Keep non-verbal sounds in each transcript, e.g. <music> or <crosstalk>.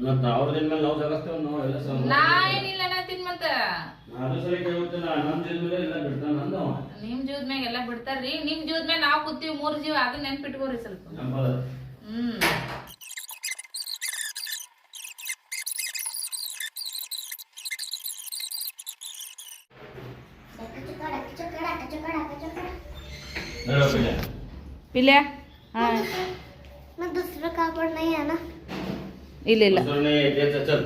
ಮತ್ತೆ ಅವ್ರದಿನ ಮೇಲೆ ನಾವು ಜಗಸ್ತೇವೆ ನಾವು ಎಲ್ಲ ಸಮ ನಾ ಏನಿಲ್ಲ ಅನ್ನತ್ತೀನಿ ಮತ್ತ ಅದು ಸರಿ ಕೇಳ್ಬಿಡ್ತೀನಿ ನಮ್ಮ ಜೀವನ ಮೇಲೆ ಎಲ್ಲ ಬಿಡ್ತಾನ ಅಂದ ಅವ ನಿಮ್ ಜೀವದ ಮ್ಯಾಗ ಎಲ್ಲ ಬಿಡ್ತಾರ್ರಿ ನಿಮ್ ಜೀವದ ಮ್ಯಾಗ ನಾವ್ ಕೂತೀವಿ ಮೂರ್ ಜೀವ ಅದನ್ನ ನೆನ್ಪಿಟ್ಕೋರಿ ಸ್ವಲ್ಪ ನಂಬಲ್ಲ ಹ್ಮ್ ಹೇಳೋ ಪಿಲ್ಲೆ. ಪಿಲ್ಯ ಹಾ मग दुसरं कापड नाही आहे ना ಇಲ್ಲ ಇಲ್ಲ दुसरं नाही द्यायचं चल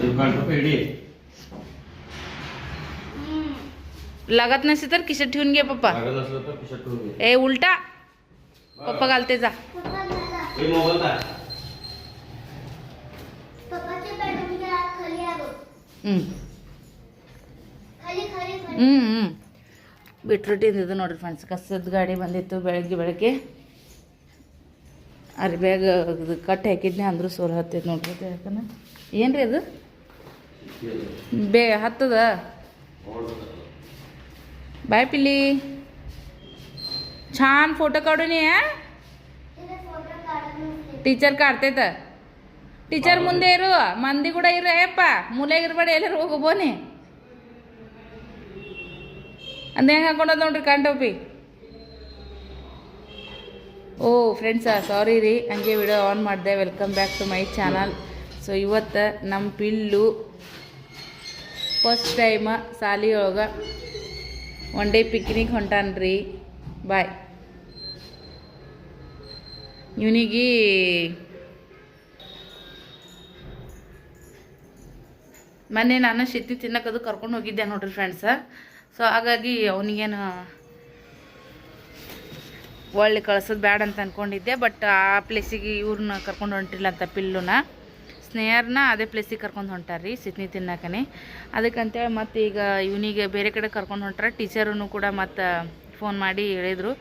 एक पाच रुपये इडी. लागत नसे तर खिशात ठेवून घे पप्पा लागत असलं तर खिशात ठेवून घे. ए उलटा पप्पा घालते जा पप्पा मला हे मोबाईल काय पप्पाच्या बेडरूमच्या आत खाली आहे बघ ಹ್ಮ್ खाली खाली खाली ಹ್ಞೂ ಹ್ಞೂ ಬಿಟ್ರೊಟ್ಟಿಂದ ಇದು ನೋಡ್ರಿ ಫ್ರೆಂಡ್ಸ್ ಕಸದ ಗಾಡಿ ಬಂದಿತ್ತು ಬೆಳಗ್ಗೆ ಬೆಳಗ್ಗೆ ಅರ್ಬ್ಯಾಗ ಇದು ಕಟ್ಟಿ ಹಾಕಿದ್ನಿ ಅಂದ್ರೂ ಸೋಲ್ ಹತ್ತೈತೆ ನೋಡ್ರಿ ಅದು ಯಾಕನ ಏನ್ರಿ ಅದು ಬೇ ಹತ್ತದ ಬಾಯ್ ಪಿಲ್ಲಿ छान फोटो काढून ये हा? तिथे फोटो काढत नसते ಟೀಚರ್ ಕಾಡ್ತೈತ ಟೀಚರ್ ಮುಂದೆ ಇರು ಮಂದಿ ಕೂಡ ಇರು ಏಪ್ಪ ಮೂಲೆಗೆ ಇರ್ಬೇಡ ಎಲ್ಲರೂ ಹೋಗು ಬೋನಿ ಅಂದ ಹೆಂಗೆ ಹಾಕೊಂಡದ್ ನೋಡ್ರಿ ಕಂಟೋಪಿ ಓ ಫ್ರೆಂಡ್ಸ ಸಾರಿ ರೀ. ಹಂಗೆ ವಿಡಿಯೋ ಆನ್ ಮಾಡಿದೆ. Welcome back to my channel so ಇವತ್ತು ನಮ್ಮ ಪಿಲ್ಲು ಫಸ್ಟ್ ಟೈಮ ಒಳಗೆ ಒನ್ ಡೇ ಪಿಕ್ನಿಕ್ ಹೊಂಟಾನ್ರಿ ಬಾಯ್ ಇವನಿಗೆ ಮೊನ್ನೆ ನಾನು ಶಿತ್ತಿ ತಿನ್ನಕ್ಕದು ಕರ್ಕೊಂಡು ಹೋಗಿದ್ದೆ ನೋಡ್ರಿ ಫ್ರೆಂಡ್ಸ ಸೊ ಹಾಗಾಗಿ ಅವನಿಗೇನು ಒಳ್ಳೆ ಕಳ್ಸೋದು ಬ್ಯಾಡ ಅಂತ ಅಂದ್ಕೊಂಡಿದ್ದೆ ಬಟ್ ಆ ಪ್ಲೇಸಿಗೆ ಇವ್ರನ್ನ ಕರ್ಕೊಂಡು ಹೊಂಟಿಲ್ಲ ಅಂತ ಪಿಲ್ಲುನ. ಸ್ನೇಹರ್ನ ಅದೇ ಪ್ಲೇಸಿಗೆ ಕರ್ಕೊಂಡು ಹೊಂಟಾರ್ರಿ ಸಿದ್ನಿ ತಿನ್ನಕನೆ. ಅದಕ್ಕಂತೇಳಿ ಮತ್ತು ಈಗ ಇವನಿಗೆ ಬೇರೆ ಕಡೆ ಕರ್ಕೊಂಡು ಹೊಂಟಾರ ಟೀಚರೂ ಕೂಡ ಮತ್ತು ಫೋನ್ ಮಾಡಿ ಹೇಳಿದರು.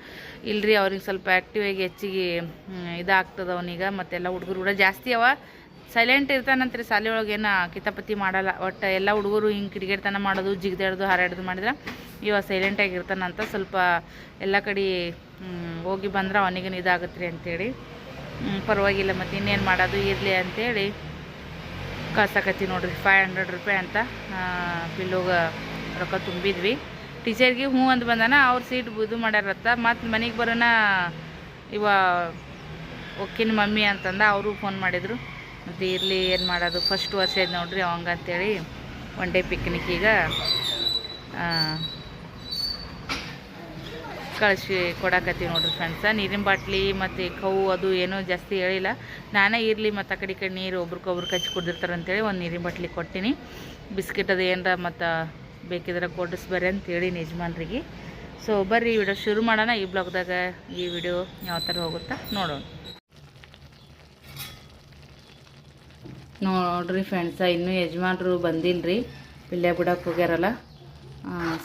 ಇಲ್ರಿ, ಅವ್ರಿಗೆ ಸ್ವಲ್ಪ ಆ್ಯಕ್ಟಿವಾಗಿ ಹೆಚ್ಚಿಗೆ ಇದಾಗ್ತದೆ ಅವನೀಗ, ಮತ್ತೆಲ್ಲ ಹುಡುಗರು ಕೂಡ ಜಾಸ್ತಿ ಅವ. ಸೈಲೆಂಟ್ ಇರ್ತಾನಂತ್ರಿ ಶಾಲೆ ಒಳಗೆ ಕಿತಾಪತಿ ಮಾಡಲ್ಲ. ಒಟ್ಟು ಎಲ್ಲ ಹುಡುಗರು ಹಿಂಗೆ ಕಿಡಿಗೇಡ್ತನ ಮಾಡೋದು, ಜಿಗ್ದಾಡ್ದು, ಹಾರಾಡ್ದು ಮಾಡಿದ್ರೆ ಇವ ಸೈಲೆಂಟಾಗಿ ಇರ್ತಾನಂತ ಸ್ವಲ್ಪ ಎಲ್ಲ ಕಡೆ ಹೋಗಿ ಬಂದ್ರೆ ಅವನಿಗೇನು ಇದಾಗತ್ತೆ ಅಂತೇಳಿ. ಪರವಾಗಿಲ್ಲ ಮತ್ತು ಇನ್ನೇನು ಮಾಡೋದು ಇರಲಿ ಅಂತೇಳಿ ಕಳ್ಸಕತ್ತಿ ನೋಡ್ರಿ. ಫೈವ್ ಹಂಡ್ರೆಡ್ ರೂಪಾಯಿ ಅಂತ ಪಿಲ್ಲೋಗ ರೊಕ್ಕ ತುಂಬಿದ್ವಿ. ಟೀಚರ್ಗೆ ಹ್ಞೂ ಅಂತ ಬಂದಾನ, ಅವ್ರ ಸೀಟ್ ಇದು ಮಾಡ್ಯಾರತ್ತ. ಮತ್ತು ಮನೆಗೆ ಬರೋಣ ಇವ ಒಕ್ಕಿನ ಮಮ್ಮಿ ಅಂತಂದ, ಅವರು ಫೋನ್ ಮಾಡಿದರು. ಮತ್ತು ಇರಲಿ, ಏನು ಮಾಡೋದು? ಫಸ್ಟ್ ವರ್ಷ ಇದು ನೋಡ್ರಿ ಅವಂಗ ಅಂತೇಳಿ ಒನ್ ಡೇ ಪಿಕ್ನಿಕ್ ಈಗ ಕಳಿಸಿ ಕೊಡಕತ್ತೀವಿ ನೋಡ್ರಿ ಫ್ರೆಂಡ್ಸ ನೀರಿನ ಬಾಟ್ಲಿ ಮತ್ತು ಕವು ಅದು ಏನೂ ಜಾಸ್ತಿ ಹೇಳಿಲ್ಲ. ನಾನೇ ಇರಲಿ, ಮತ್ತು ಆ ಕಡೆ ಈ ಕಡೆ ನೀರು ಒಬ್ರಿಗೊಬ್ರು ಕಚ್ಚಿ ಕುಡ್ದಿರ್ತಾರೆ ಅಂತೇಳಿ ಒಂದು ನೀರಿನ ಬಾಟ್ಲಿ ಕೊಟ್ಟಿನಿ. ಬಿಸ್ಕಿಟ್ ಅದು ಏನರ ಮತ್ತು ಬೇಕಿದ್ರೆ ಕೊಡಿಸ್ ಬರ್ರಿ ಅಂತೇಳಿ ಯಜಮಾನ್ರಿಗೆ. ಸೊ ಬರ್ರಿ ವಿಡಿಯೋ ಶುರು ಮಾಡೋಣ. ಈ ಬ್ಲಾಗ್ದಾಗ ಈ ವಿಡಿಯೋ ಯಾವ ಥರ ಹೋಗುತ್ತಾ ನೋಡೋಣ. ನೋಡ್ರಿ ಫ್ರೆಂಡ್ಸ ಇನ್ನೂ ಯಜಮಾನ್ರು ಬಂದಿಲ್ಲರಿ ಪಿಲ್ಲೆ ಬಿಡಕ್ಕೆ ಹೋಗ್ಯಾರಲ್ಲ.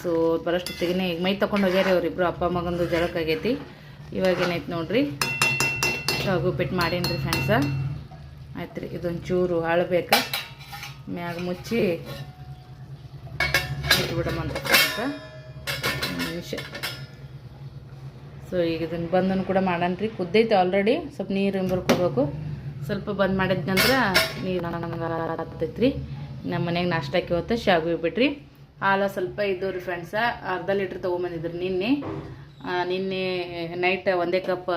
ಸೊ ಬರೋಷ್ಟೊತ್ತಿಗೆ ಈಗ ಮೈ ತೊಗೊಂಡು ಹೋಗ್ಯಾರ ಅವರಿಬ್ರು, ಅಪ್ಪ ಮಗಂದು ಜರಕ್ಕಾಗೈತಿ ಇವಾಗ ಏನೈತೆ ನೋಡ್ರಿ. ಶಾಗು ಪಿಟ್ಟು ಮಾಡೀನಿ ರೀ ಫ್ರೆಂಡ್ಸ ಆಯ್ತು ರೀ ಇದೊಂದು ಚೂರು ಅಳಬೇಕು ಮ್ಯಾಗ ಮುಚ್ಚಿ ಇಟ್ಬಿಡಮಂತ ಫ್ರೆಂಡ್ಸ ನಿಮಿಷ. ಸೊ ಈಗ ಇದನ್ನು ಬಂದನು ಕೂಡ ಮಾಡೋಣ ರೀ ಕುದ್ದೈತೆ ಆಲ್ರೆಡಿ ಸ್ವಲ್ಪ ನೀರು ಬರ್ಕೋಬೇಕು ಸ್ವಲ್ಪ ಬಂದ್ ಮಾಡಿದ ನಂತರ ನೀರು ಹತ್ತೈತೆ ನಮ್ಮ ಮನೆಗೆ ನಾಷ್ಟಕ್ಕೆ ಇವತ್ತು ಶಾವಿಗೆ ಬಿಟ್ರಿ. ಹಾಲು ಸ್ವಲ್ಪ ಇದ್ದವ್ರಿ ಫ್ರೆಂಡ್ಸ ಅರ್ಧ ಲೀಟ್ರ್ ತೊಗೊಂಬಂದಿದ್ರು ನಿನ್ನೆ. ನಿನ್ನೆ ನೈಟ್ ಒಂದೇ ಕಪ್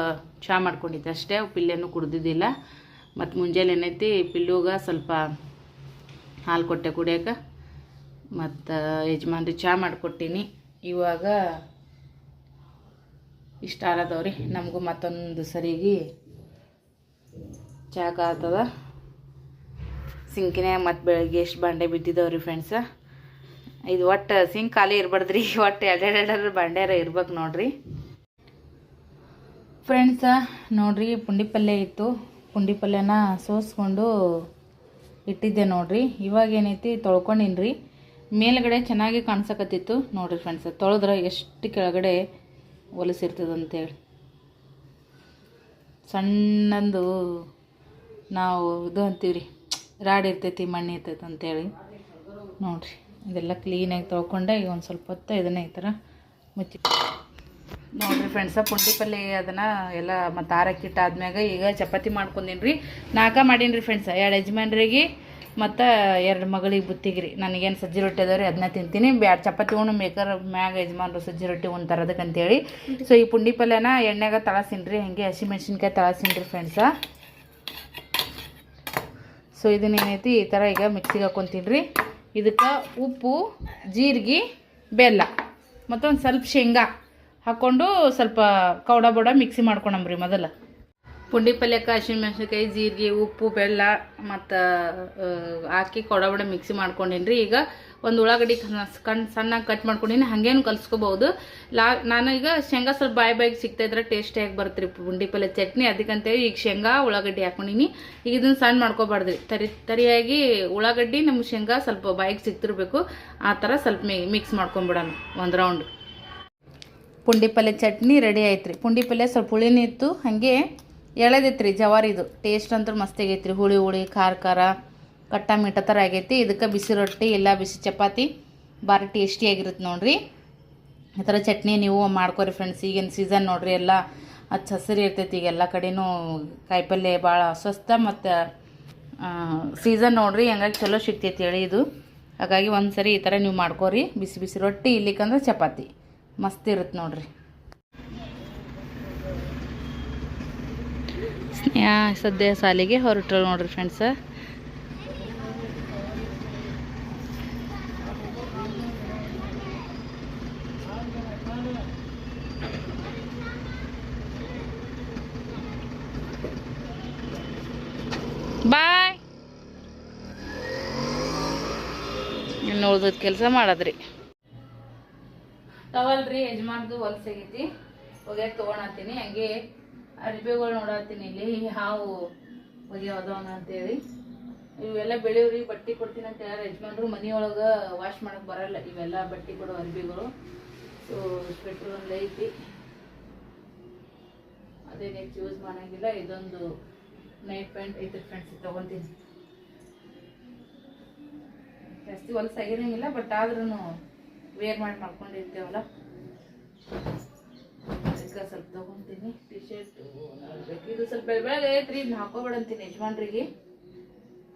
ಚಹಾ ಮಾಡ್ಕೊಂಡಿದ್ದೆ ಅಷ್ಟೇ, ಪಿಲ್ಲೇನು ಕುಡ್ದಿದ್ದಿಲ್ಲ. ಮತ್ತು ಮುಂಜಾನೆ ಏನೈತಿ, ಪಿಲ್ಲುಗ ಸ್ವಲ್ಪ ಹಾಲು ಕೊಟ್ಟೆ ಕುಡಿಯೋಕೆ. ಮತ್ತು ಯಜಮಾನ್ರಿ ಚಹಾ ಮಾಡಿಕೊಟ್ಟೀನಿ. ಇವಾಗ ಇಷ್ಟ ಆಲದವ್ರಿ ನಮಗೂ ಮತ್ತೊಂದು ಸರಿಗೆ ಚಹಾ ಆತದ ಸಿಂಕಿನ್ಯಾಗ ಮತ್ತು ಬೆಳಗ್ಗೆ ಎಷ್ಟು ಬಾಂಡೆ ಬಿದ್ದಿದ್ದವ್ರಿ ಫ್ರೆಂಡ್ಸ ಇದು ಒಟ್ಟು ಸಿಂಕ್ ಖಾಲಿ ಇರ್ಬಾರ್ದ್ರಿ, <laughs> ಒಟ್ಟು ಎರಡೆರಡು ಎರಡೆರಡು ಬಾಂಡ್ಯಾರ ಇರ್ಬೇಕು ನೋಡ್ರಿ. ಫ್ರೆಂಡ್ಸ ನೋಡ್ರಿ ಪುಂಡಿ ಪಲ್ಯ ಇತ್ತು. ಪುಂಡಿ ಪಲ್ಯನ ಸೋಸ್ಕೊಂಡು ಇಟ್ಟಿದ್ದೆ ನೋಡ್ರಿ. ಇವಾಗ ಏನೈತಿ ತೊಳ್ಕೊಂಡಿನ್ರಿ. ಮೇಲ್ಗಡೆ ಚೆನ್ನಾಗಿ ಕಾಣ್ಸಕತ್ತಿತ್ತು ನೋಡ್ರಿ ಫ್ರೆಂಡ್ಸ್ ತೊಳೆದ್ರೆ ಎಷ್ಟು ಕೆಳಗಡೆ ಹೊಲಸಿರ್ತದಂತೇಳಿ. ಸಣ್ಣಂದು ನಾವು ಇದು ಅಂತೀವಿ ರೀ ರಾಡ್ ಇರ್ತೈತಿ, ಮಣ್ಣು ಇರ್ತೈತಿ ಅಂತೇಳಿ. ನೋಡಿರಿ, ಇದೆಲ್ಲ ಕ್ಲೀನಾಗಿ ತೊಳ್ಕೊಂಡೆ ಈಗ ಒಂದು ಸ್ವಲ್ಪ ಹೊತ್ತು ಇದನ್ನ ಈ ಥರ ಮುಚ್ಚಿ ನೋಡಿರಿ ಫ್ರೆಂಡ್ಸ ಪುಂಡಿ ಪಲ್ಯ ಅದನ್ನು ಎಲ್ಲ ಮತ್ತು ಆರಕ್ಕಿಟ್ಟು ಆದ್ಮ್ಯಾಗ ಈಗ ಚಪಾತಿ ಮಾಡ್ಕೊಂಡೀನಿ ರೀ ನಾಲ್ಕ ಮಾಡೀನಿ ರೀ ಫ್ರೆಂಡ್ಸ ಎರಡು ಯಜಮಾನ್ರಿಗೆ ಮತ್ತು ಎರಡು ಮಗಳಿಗೆ ಬುತ್ತಿಗೆ ರೀ ನನಗೇನು ಸಜ್ಜಿ ರೊಟ್ಟಿ ಅದಾವ ರೀ ಅದನ್ನ ತಿಂತೀನಿ. ಬ್ಯಾ ಚಪಾತಿ ಉಣ್ಣು ಮೇಕರ್ ಮ್ಯಾಗ ಯಜಮಾನ್ರು ಸಜ್ಜಿ ರೊಟ್ಟಿ ಉಣ್ತಾರೆ ಅದಕ್ಕಂತೇಳಿ ಸೊ ಈ ಪುಂಡಿ ಪಲ್ಯನ ಎಣ್ಣೆಗೆ ತಳಸಿನ್ರಿ ರೀ ಹಾಗೆ ಹಸಿಮೆಣ್ಸಿನ್ಕಾಯಿ ತಳಸಿನ್ರಿ ರೀ ಫ್ರೆಂಡ್ಸ ಸೊ, ಇದನ್ನ ಏನೈತಿ ಈ ಥರ ಈಗ ಮಿಕ್ಸಿಗೆ ಹಾಕ್ಕೊತೀನಿ ರೀ ಇದಕ್ಕೆ ಉಪ್ಪು, ಜೀರಿಗೆ, ಬೆಲ್ಲ. ಮತ್ತೊಂದು ಸ್ವಲ್ಪ ಶೇಂಗಾ ಹಾಕ್ಕೊಂಡು ಸ್ವಲ್ಪ ಕೌಡ ಬೋಡ ಮಿಕ್ಸಿ ಮಾಡ್ಕೊಂಡಂಬ್ರಿ ಮೊದಲು. ಪುಂಡಿ ಪಲ್ಯಕ್ಕೆ ಹಸಿಮೆಣ್ಸಿನ್ಕಾಯಿ ಜೀರಿಗೆ, ಉಪ್ಪು, ಬೆಲ್ಲ ಮತ್ತು ಹಾಕಿ ಕೊಡಬಡ ಬೋಡ ಮಿಕ್ಸಿ ಮಾಡ್ಕೊಂಡೀನಿ ರೀ ಈಗ ಒಂದು ಉಳ್ಳಾಗಡ್ಡಿ ಕಣ್, ಸಣ್ಣಗೆ ಕಟ್ ಮಾಡ್ಕೊಂಡಿನಿ ಹಾಗೇನು ಕಲ್ಸ್ಕೊಬೋದು ಲಾ, ನಾನು ಈಗ ಶೇಂಗಾ ಸ್ವಲ್ಪ ಬಾಯಿ ಬಾಯಿಗೆ ಸಿಗ್ತಾ ಇದ್ರೆ ಟೇಸ್ಟಿಯಾಗಿ ಬರುತ್ತೆ ರೀ ಪುಂಡಿ ಪಲ್ಯ ಚಟ್ನಿ? ಅದಕ್ಕಂತೇಳಿ ಈಗ ಶೇಂಗಾ, ಉಳ್ಳಾಗಡ್ಡಿ ಹಾಕೊಂಡಿನಿ. ಈಗ ಇದನ್ನು ಸಣ್ಣ ಮಾಡ್ಕೊಬಾರ್ದ್ರಿ. ತರಿ, ತರಿಯಾಗಿ ಉಳ್ಳಾಗಡ್ಡಿ ನಮ್ಮ ಶೇಂಗಾ ಸ್ವಲ್ಪ ಬಾಯಿಗೆ ಸಿಗ್ತಿರ್ಬೇಕು. ಆ ಥರ ಸ್ವಲ್ಪ ಮಿಕ್ಸ್ ಮಾಡ್ಕೊಂಬಿಡೋಣ ಒಂದು ರೌಂಡ್ ಪುಂಡಿ ಪಲ್ಯ ಚಟ್ನಿ ರೆಡಿ ಆಯ್ತು ರೀ ಪುಂಡಿ ಪಲ್ಯ ಸ್ವಲ್ಪ ಹುಳಿನೇ ಇತ್ತು. ಹಾಗೆ ಎಳೆದೈತೆ ಜವಾರಿ ಜವಾರಿದು. ಟೇಸ್ಟ್ ಅಂತೂ ಮಸ್ತಾಗೈತ್ರಿ ಹುಳಿ ಹುಳಿ, ಖಾರ ಖಾರ, ಕಟ್ಟ ಮೀಟ ಥರ ಆಗೈತಿ. ಇದಕ್ಕೆ ಬಿಸಿ ರೊಟ್ಟಿ, ಇಲ್ಲ ಬಿಸಿ ಚಪಾತಿ. ಭಾರಿ ಟೇಸ್ಟಿಯಾಗಿರುತ್ತೆ ನೋಡಿರಿ. ಈ ಥರ ಚಟ್ನಿ ನೀವು ಮಾಡ್ಕೊರಿ ಫ್ರೆಂಡ್ಸ್ ಈಗಿನ ಸೀಸನ್ ನೋಡ್ರಿ, ಎಲ್ಲ ಹಚ್ಚ ಹಸಿರು ಇರ್ತೈತಿ. ಈಗ ಎಲ್ಲ ಕಡೆನೂ ಕಾಯಿಪಲ್ಯ ಭಾಳ ಸ್ವಸ್ಥ ಮತ್ತು ಸೀಸನ್ ನೋಡಿರಿ, ಹಂಗಾಗಿ ಚಲೋ ಸಿಗ್ತೈತಿ ಹೇಳಿ ಇದು. ಹಾಗಾಗಿ ಒಂದು ಸರಿ ಈ ಥರ ನೀವು ಮಾಡ್ಕೊರಿ. ಬಿಸಿ ಬಿಸಿ ರೊಟ್ಟಿ, ಇಲ್ಲಿಕಂದ್ರೆ ಚಪಾತಿ. ಮಸ್ತ್ ಇರುತ್ತೆ ನೋಡ್ರಿ. ಸದ್ಯ ಸಾಲಿಗೆ ಹೊರಟ್ರ ನೋಡ್ರಿ ಫ್ರೆಂಡ್ಸ ಬಾಯ್ ಉಳ್ದದ ಕೆಲಸ ಮಾಡದ್ರಿ. ತವಲ್ರಿ ಯಜಮಾನ್ದು ಹೊಲ್ಸಾಗೈತಿ ಹೋಗ್ಯಾಕ ತೊಗೊಳತ್ತೀನಿ ಹಂಗೆ ಅರ್ಬಿಗಳು ನೋಡತ್ತೀನಿ ಇಲ್ಲಿ, ಹಾವು ಒಗ್ಯಾವದವನ ಅಂತೇಳಿ. ಇವೆಲ್ಲ ಬೆಳೆವ್ರಿ ಬಟ್ಟೆ ಕೊಡ್ತೀನಿ ಅಂತ ಯಾರು ಯಜಮಾನ್ರು ಮನೆಯೊಳಗೆ ವಾಶ್ ಮಾಡಕ್ ಬರಲ್ಲ. ಇವೆಲ್ಲ ಬಟ್ಟೆ ಕೊಡೋ ಅರ್ಬಿಗಳು. ಸೊ ಸ್ವೆಟ್ರ್ ಒಂದು ಐತಿ. ಅದೇನು ಹೆಚ್ಚು ಯೂಸ್ ಮಾಡಂಗಿಲ್ಲ. ಇದೊಂದು ನೈಟ್ ಪ್ಯಾಂಟ್ ಐತಿ ಫ್ರೆಂಡ್ಸ್ ತೊಗೊತೀನಿ. ಜಾಸ್ತಿ ಹೊಲಸಾಗಿರಂಗಿಲ್ಲ ಬಟ್ ಆದ್ರೂ ವೇರ್ ಮಾಡಿ ಮಾಡ್ಕೊಂಡಿರ್ತೇವಲ್ಲ. ಅದಕ್ಕೆ ಸ್ವಲ್ಪ ತೊಗೊತೀನಿ ಟಿ ಶರ್ಟ್ ಇದು ಸ್ವಲ್ಪ ಬೆಳ ಬೆಳಗ್ಗೆ ಐತ್ರಿ ಇದನ್ನ ಹಾಕೋಬೇಡಂತೀನಿ ಯಜಮಾನ್ರಿಗೆ.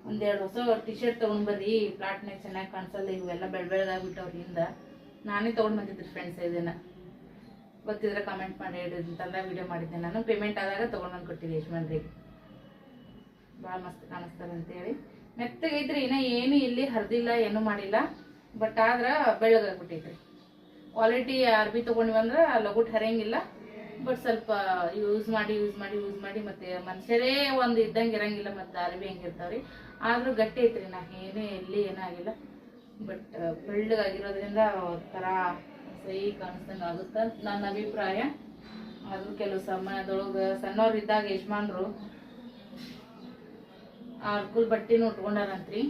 ಒಂದೆರಡು ಹೊಸ ಟಿ ಶರ್ಟ್ ತೊಗೊಂಡ್ ಬರ್ರಿ ಪ್ಲಾಟ್ನಾಗ ಚೆನ್ನಾಗಿ ಕಾಣಿಸಲ್ಲ ಇವೆಲ್ಲ ಬೆಳ ಬೆಳಗಾಗ್ಬಿಟ್ಟವ್ರಿ ಹಿಂದ. ನಾನೇ ತೊಗೊಂಡು ಬಂದಿದ್ರಿ ಫ್ರೆಂಡ್ಸ್ ಇದನ್ನ. ಗೊತ್ತಿದ್ರೆ ಕಮೆಂಟ್ ಮಾಡಿ ಹೇಳ್ರಿ ತಂದ ವಿಡಿಯೋ ಮಾಡಿದ್ದೆ. ನಾನು ಪೇಮೆಂಟ್ ಆದಾಗ ತೊಗೊಂಡು ಬಂದು ಕೊಟ್ಟಿದ್ದೆ ಯಜಮಾನ್ರಿಗೆ. ಭಾಳ ಮಸ್ತ್ ಕಾಣಿಸ್ತಾರೆ ಅಂತೇಳಿ. ಮೆತ್ತಗೈತ್ರಿ ಇನ್ನ ಏನು ಇಲ್ಲಿ ಹರಿದಿಲ್ಲ, ಏನೂ ಮಾಡಿಲ್ಲ. ಬಟ್ ಆದ್ರೆ ಬೆಳ್ಳಗಾಗ್ಬಿಟ್ಟೈತ್ರಿ ಕ್ವಾಲಿಟಿ ಅರ್ಬಿ ತೊಗೊಂಡ್ವಂದ್ರೆ ಲಗುಟ್ ಹರಿಯಂಗಿಲ್ಲ. ಬಟ್ ಸ್ವಲ್ಪ ಯೂಸ್ ಮಾಡಿ ಯೂಸ್ ಮಾಡಿ ಯೂಸ್ ಮಾಡಿ ಮತ್ತೆ ಮನುಷ್ಯರೇ ಒಂದು ಇದ್ದಂಗೆ ಇರಂಗಿಲ್ಲ ಮತ್ತೆ ಅರ್ಬಿ ಹೆಂಗಿರ್ತಾವ್ರಿ ಆದ್ರೂ ಗಟ್ಟಿ ಐತ್ರಿ, ನಾ ಏನೇ ಎಲ್ಲಿ ಏನಾಗಿಲ್ಲ ಬಟ್ ಬೆಳ್ಳಗಾಗಿರೋದ್ರಿಂದ ಒಂಥರ ಸಹಿ ಕಾಣಿಸ್ದಂಗೆ ಆಗುತ್ತೆ ನನ್ನ ಅಭಿಪ್ರಾಯ. ಆದ್ರೂ ಕೆಲವು ಸಮಯದೊಳಗೆ ಸಣ್ಣವ್ರು ಇದ್ದಾಗ ಯಜಮಾನ್ರು ಅವ್ರ ಬಟ್ಟೆನೂ ಉಟ್ಕೊಂಡಾರಂತ್ರಿ.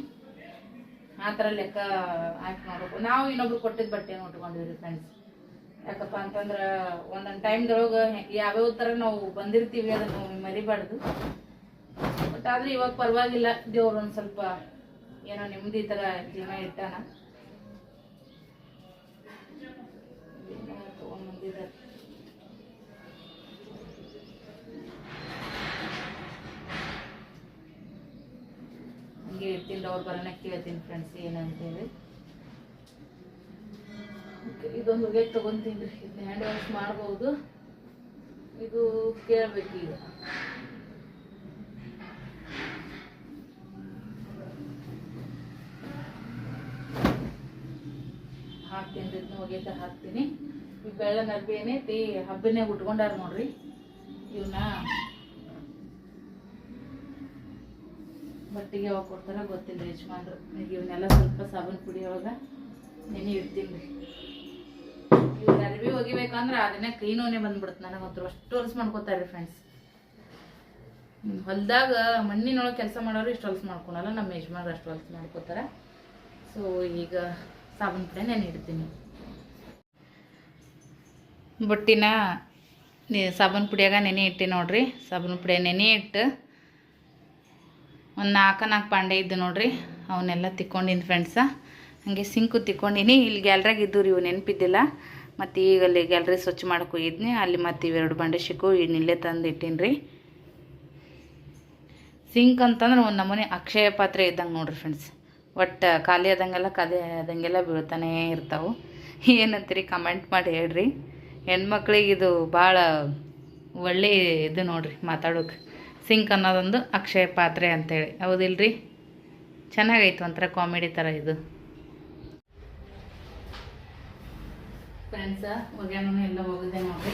ಆ ಥರ ಲೆಕ್ಕ ಹಾಕಿ ಮಾಡಬೇಕು. ನಾವು ಇನ್ನೊಬ್ರು ಕೊಟ್ಟಿದ್ದ ಬಟ್ಟೆನೂ ಉಟ್ಕೊಂಡಿವ್ರಿ ಫ್ರೆಂಡ್ಸ್ ಯಾಕಪ್ಪ ಅಂತಂದ್ರೆ ಒಂದೊಂದು ಟೈಮ್ದೊಳಗೆ ಯಾವ್ಯಾವ ಥರ ನಾವು ಬಂದಿರ್ತೀವಿ ಅದನ್ನು ಮರಿಬಾರ್ದು. ಬಟ್ ಆದ್ರೆ ಇವಾಗ ಪರವಾಗಿಲ್ಲ, ದೇವ್ರು ಒಂದು ಸ್ವಲ್ಪ ಏನೋ ನೆಮ್ಮದಿ ಥರ ಜೀವನ ಇಟ್ಟಾನ. ಹಂಗೆ ಇರ್ತೀನಿ ಅವ್ರು ಬರೋಣ ಕೇಳ್ತೀನಿ ಫ್ರೆಂಡ್ಸ್ ಏನಂತೇಳಿ. ಇದೊಂದು ಹೊಗೆ ತಗೊಂತೀನಿ. ಇದನ್ನ ಹ್ಯಾಂಡ್ ವಾಶ್ ಮಾಡ್ಬೋದು. ಇದು ಕೇಳಬೇಕು ಈಗ. ಹಾಕ್ತೀನಿ, ಇದನ್ನ ಒಗೆತ ಹಾಕ್ತೀನಿ. ಈ ಬೆಳ್ಳ ನರ್ಬೇನೆ ಏನೈತಿ ಹಬ್ಬನೇ ಉಟ್ಕೊಂಡಾರ ನೋಡ್ರಿ. ಇವನ್ನ ಬಟ್ಟಿಗೆ ಯಾವಾಗ ಕೊಡ್ತಾರ ಗೊತ್ತಿಲ್ಲ ಯಜಮಾನ್ರು. ಇವನ್ನೆಲ್ಲ ಸ್ವಲ್ಪ ಸಾಬೂನು ಪುಡಿ ಒಳಗೆ ನೆನೆ ಇಡ್ತೀನಿ ರೀ. ಅರ್ಬಿ ಒಗಿಬೇಕಂದ್ರೆ ಅದನ್ನೇ ಕ್ಲೀನೋನೇ ಬಂದ್ಬಿಡುತ್ತೆ ನನಗಂತೂ ಅಷ್ಟು ಹೊಲ್ಸ್ ಮಾಡ್ಕೋತಾರೆ ರೀ ಫ್ರೆಂಡ್ಸ್ ಹೊಲ್ದಾಗ ಮಣ್ಣಿನೊಳಗೆ ಕೆಲಸ ಮಾಡೋರು ಇಷ್ಟು ಹೊಲ್ಸ್ ಮಾಡ್ಕೊಳಲ್ಲ ನಮ್ಮ ಯಜಮಾನ್ರು ಅಷ್ಟು ಹೊಲ್ಸ್ ಮಾಡ್ಕೋತಾರೆ. ಸೊ ಈಗ ಸಾಬೂನು ಪುಡಿ ನಾನು ಇಡ್ತೀನಿ. ಬುಟ್ಟಿನ ಸಾಬೂನು ಪುಡಿಯಾಗ ನೆನೆ ಇಟ್ಟಿ ನೋಡ್ರಿ. ಸಾಬೂನು ಪುಡಿ ನೆನೆ ಇಟ್ಟು ಒಂದು ನಾಲ್ಕು ನಾಲ್ಕು ಪಾಂಡೆ ಇದ್ದು ನೋಡ್ರಿ. ಅವನ್ನೆಲ್ಲ ತಿಕ್ಕೊಂಡಿನಿ ಫ್ರೆಂಡ್ಸ ಹಂಗೆ ಸಿಂಕು ತಿಕ್ಕೊಂಡಿನಿ. ಇಲ್ಲಿ ಗ್ಯಾಲ್ರಾಗ ಇದ್ದು ರೀ ಇವು ನೆನಪಿದ್ದಿಲ್ಲ. ಮತ್ತು ಈಗ ಅಲ್ಲಿ ಗ್ಯಾಲ್ರಿ ಸ್ವಚ್ಛ ಮಾಡಕ್ಕೆ ಹೋಗಿದ್ನಿ. ಅಲ್ಲಿ ಮತ್ತು ಇವೆರಡು ಬಂಡೆ ಶಿಕ್ಕು ಇನ್ನಿಲ್ಲೇ ತಂದು ಇಟ್ಟೀನಿ ರೀ ಸಿಂಕ್ ಅಂತಂದ್ರೆ ಒಂದು ನಮೂನೆ ಅಕ್ಷಯ ಪಾತ್ರೆ ಇದ್ದಂಗೆ ನೋಡ್ರಿ ಫ್ರೆಂಡ್ಸ್ ಒಟ್ಟು ಖಾಲಿ ಆದಂಗೆಲ್ಲ ಖಾಲಿ ಆದಂಗೆಲ್ಲ ಬೀಳ್ತಾನೇ ಇರ್ತಾವೆ. ಏನಂತೀರಿ ಕಮೆಂಟ್ ಮಾಡಿ ಹೇಳ್ರಿ. ಹೆಣ್ಮಕ್ಳಿಗೆ ಇದು ಭಾಳ ಒಳ್ಳೆ ಇದು ನೋಡ್ರಿ ಮಾತಾಡೋಕೆ. ಸಿಂಕ್ ಅನ್ನೋದೊಂದು ಅಕ್ಷಯ ಪಾತ್ರೆ ಅಂತೇಳಿ. ಹೌದಿಲ್ರಿ? ಚೆನ್ನಾಗೈತು ಒಂಥರ ಕಾಮಿಡಿ ಥರ ಇದು. ಫ್ರೆಂಡ್ಸ ಒಗ್ಯಾಣ ಎಲ್ಲ ಹೋಗಿದೆ ನೋಡ್ರಿ.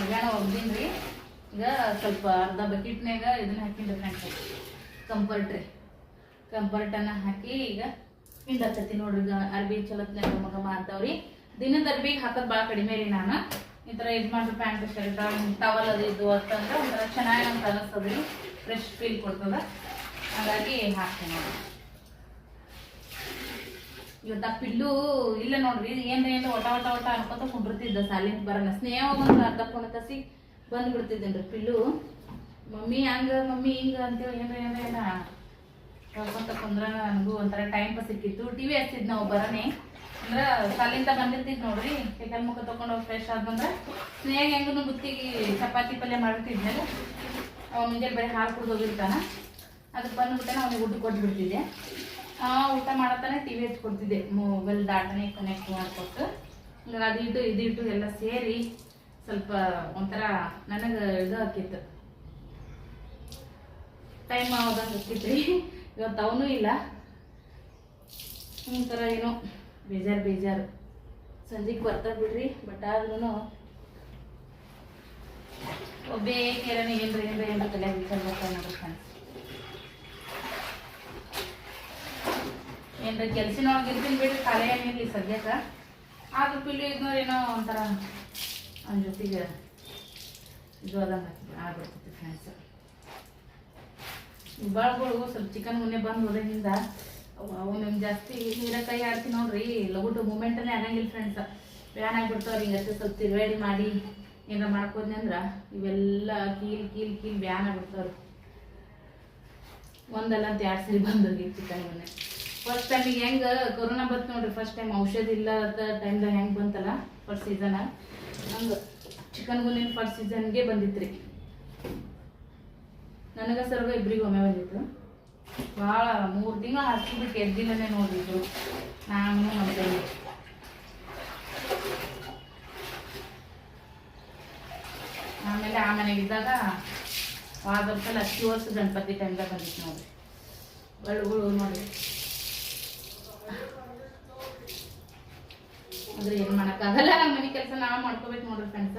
ಒಗ್ಯಾಣ ಒಗ್ದೀನಿ ರೀ. ಈಗ ಸ್ವಲ್ಪ ಅರ್ಧ ಬಕೆಟ್ನಾಗ ಇದನ್ನ ಹಾಕಿಂಡ್ರಿ ಫ್ರೆಂಡ್ಸ್ ರೀ. ಕಂಫರ್ಟನ್ನು ಹಾಕಿ ಈಗ ಹಿಂಡತ್ತೈತಿ ನೋಡ್ರಿ ಅರ್ಬಿ ಚಲೋತ್ನಾಗ ಮಗ ಮಾಡ್ತಾವ್ರಿ. ದಿನದ ಅರ್ಬಿಗೆ ಹಾಕೋದು ಭಾಳ ಕಡಿಮೆ ರೀ ನಾನು. ಈ ಥರ ಇದು ಮಾಡ್ರಿ ಪ್ಯಾಂಟ್ ಶರ್ಟ್ ಟವಲ್ ಅದು ಇದು ಅಂತಂದ್ರೆ ಒಂಥರ ಚೆನ್ನಾಗಿ ನಮ್ಗೆ ಅನಿಸ್ತದ ರೀ ಫ್ರೆಶ್ ಫೀಲ್ ಕೊಡ್ತದ. ಹಾಗಾಗಿ ಹಾಕ್ತೀನಿ ನೋಡ್ರಿ. ಇವತ್ತು ಪಿಲ್ಲು ಇಲ್ಲ ನೋಡ್ರಿ, ಏನ್ರಿ ಏನ್ ಒಟ ಒಟ ಒಟ ಅನ್ಕೊತ ಕುಂಡಿರ್ತಿದ್ದ ಸಾಲಿಂದ ಬರಲ್ಲ. ಸ್ನೇಹ ಒಂದು ಅರ್ಧ ಫೋನ್ ತಸಿ ಬಂದು ಬಿಡ್ತಿದ್ದೇನ್ರಿ ಪಿಲ್ಲು. ಮಮ್ಮಿ ಹಂಗ, ಮಮ್ಮಿ ಹಿಂಗ ಅಂತೇಳಿ ಏನ್ರ, ಏನ್ರಿ ಏನ ಹೇಳ್ಕೊಂತ ಕುಂದ್ರ ನನಗೂ ಒಂಥರ ಟೈಮ್ ಪಾಸ್ ಸಿಕ್ಕಿತ್ತು. ಟಿ ವಿ ನಾವು ಬರನೆ. ಅಂದ್ರ ಸಾಲಿಂದ ಬಂದಿರ್ತಿದ್ ನೋಡ್ರಿ ಕೈಕಾಲ್ ಮುಖ ತಗೊಂಡು ಫ್ರೆಶ್ ಆದ್ನಂದ್ರ ಸ್ನೇಹ ಹೆಂಗನು ಬುತ್ತಿಗೆ ಚಪಾತಿ ಪಲ್ಯ ಮಾಡ್ತಿದ್ಮೇಲೆ ಅವ ಮುಂಜಾನೆ ಬೇರೆ ಹಾಲು ಕುಡ್ದು ಹೋಗಿರ್ತಾನ ಅದಕ್ಕೆ ಬಂದ್ಬಿಟ್ಟೆ ನಾವು ಊಟ ಕೊಟ್ಬಿಡ್ತಿದ್ದೆ. ಊಟ ಮಾಡತ್ತಾನೆ ಟಿ ವಿ ಹಚ್ಕೊಡ್ತಿದ್ದೆ. ಮೊಬೈಲ್ ದಾಟನೆ ಕನೆಕ್ಟ್ ಮಾಡಿಕೊಟ್ಟು. ಹಂಗಾರೆ ಅದು ಇಟ್ಟು ಇದು ಇಟ್ಟು ಎಲ್ಲ ಸೇರಿ ಸ್ವಲ್ಪ ಒಂಥರ ನನಗೆ ಇದು ಆಕಿತ್ತು ಟೈಮ್ ಆಗೋದಂಗೆ ಹಾಕಿತ್ರಿ ಇವತ್ತು ಅವನು ಇಲ್ಲ. ಒಂಥರ ಏನೋ ಬೇಜಾರು ಬೇಜಾರು. ಸಂಜೆಗೆ ಬರ್ತಾ ಬಿಡ್ರಿ, ಬಟ್ ಆದ್ರೂ ಒಬ್ಬೇ ಕೇರನ ಏನ್ರಿ ಏನ್ರಿ ಏನ್ರಿ ತಲೆ ವಿಚಾರ ಬರ್ತಾವೆ ನೋಡ್ರಿ ಫ್ರೆಂಡ್ಸ್ ಏನ್ರ ಕೆಲ್ಸಿನೊಳಗೆ ಇರ್ತೀನಿ ಬಿಡಿ ಖಾಲಿ ಏನಿರಲಿ ಸದ್ಯಕ್ಕೆ. ಆದ್ರೂ ಪಿಲ್ಲು ಇದ್ನೋರು ಏನೋ ಒಂಥರ ಅವ್ನ ಜೊತೆಗೆ ಇದು ಅದಂಗೆ ಆಗ್ಬಿಡ್ತೈತಿ ಫ್ರೆಂಡ್ಸ್ ಬಾಳ್ಗಳು ಸ್ವಲ್ಪ ಚಿಕನ್ ಮುನ್ನೆ ಬಂದು ಹೋದಿಂದ ಅವು ನಿಮ್ಗೆ ಜಾಸ್ತಿ ನೀರ ಕೈ ಆಡ್ತೀನಿ ನೋಡ್ರಿ ಲಗುಟು ಮೂಮೆಂಟನೇ ಆಗಂಗಿಲ್ಲ ಫ್ರೆಂಡ್ಸ್ ಬ್ಯಾನ್ ಆಗಿಬಿಡ್ತಾವ್ರಿ ಹಿಂಗಷ್ಟೇ ಸ್ವಲ್ಪ ತಿರುವೇಡಿ ಮಾಡಿ ಏನಾರ ಮಾಡ್ಕೋದ್ನಿ ಅಂದ್ರೆ ಇವೆಲ್ಲ ಕೀಲ್ ಕೀಲ್ ಕೀಲ್ ಬ್ಯಾನ್ ಆಗ್ಬಿಡ್ತಾವ್ರಿ ಒಂದಲ್ಲ ಅಂತ ಎರಡು ಸರಿ ಬಂದೋಗಿ ಚಿಕನ್ ಮೊನ್ನೆ ಫಸ್ಟ್ ಟೈಮಿಗೆ ಹೆಂಗೆ, ಕೊರೋನಾ ಬಂತು ನೋಡ್ರಿ ಫಸ್ಟ್ ಟೈಮ್ ಔಷಧಿ ಇಲ್ಲದ ಟೈಮ್ದಾಗ ಹೆಂಗೆ ಬಂತಲ್ಲ ಫಸ್ಟ್ ಸೀಸನ್ ಹಂಗೆ ಚಿಕನ್ ಗುಲಿನ ಫಸ್ಟ್ ಸೀಸನ್ಗೆ ಬಂದಿತ್ತು ರೀ ನನಗೆ ಸರ್ವ ಇಬ್ರಿಗೆ ಒಮ್ಮೆ ಬಂದಿತ್ತು. ಭಾಳ, ಮೂರು ತಿಂಗಳು ಹಾಕಿಬಿಟ್ಟು ಎದ್ದಿಲ್ಲನೇ ನೋಡಿದ್ರು ನಾನು ನಮ್ಮ ಆಮೇಲೆ ಆ ಮನೆಗೆ ಇದ್ದಾಗ ವರ್ಷ ಹತ್ತು ವರ್ಷ ಗಣಪತಿ ಟೈಮ್ದಾಗ ಬಂದಿತ್ತು ನೋಡ್ರಿ. ಒಳ್ಳೆ ನೋಡಿ ಆದ್ರೆ ಏನು ಮಾಡಕ್ಕಾಗಲ್ಲ. ನಮ್ಮ ಮನೆ ಕೆಲಸ ನಾವು ಮಾಡ್ಕೋಬೇಕು ನೋಡ್ರಿ ಫ್ರೆಂಡ್ಸ್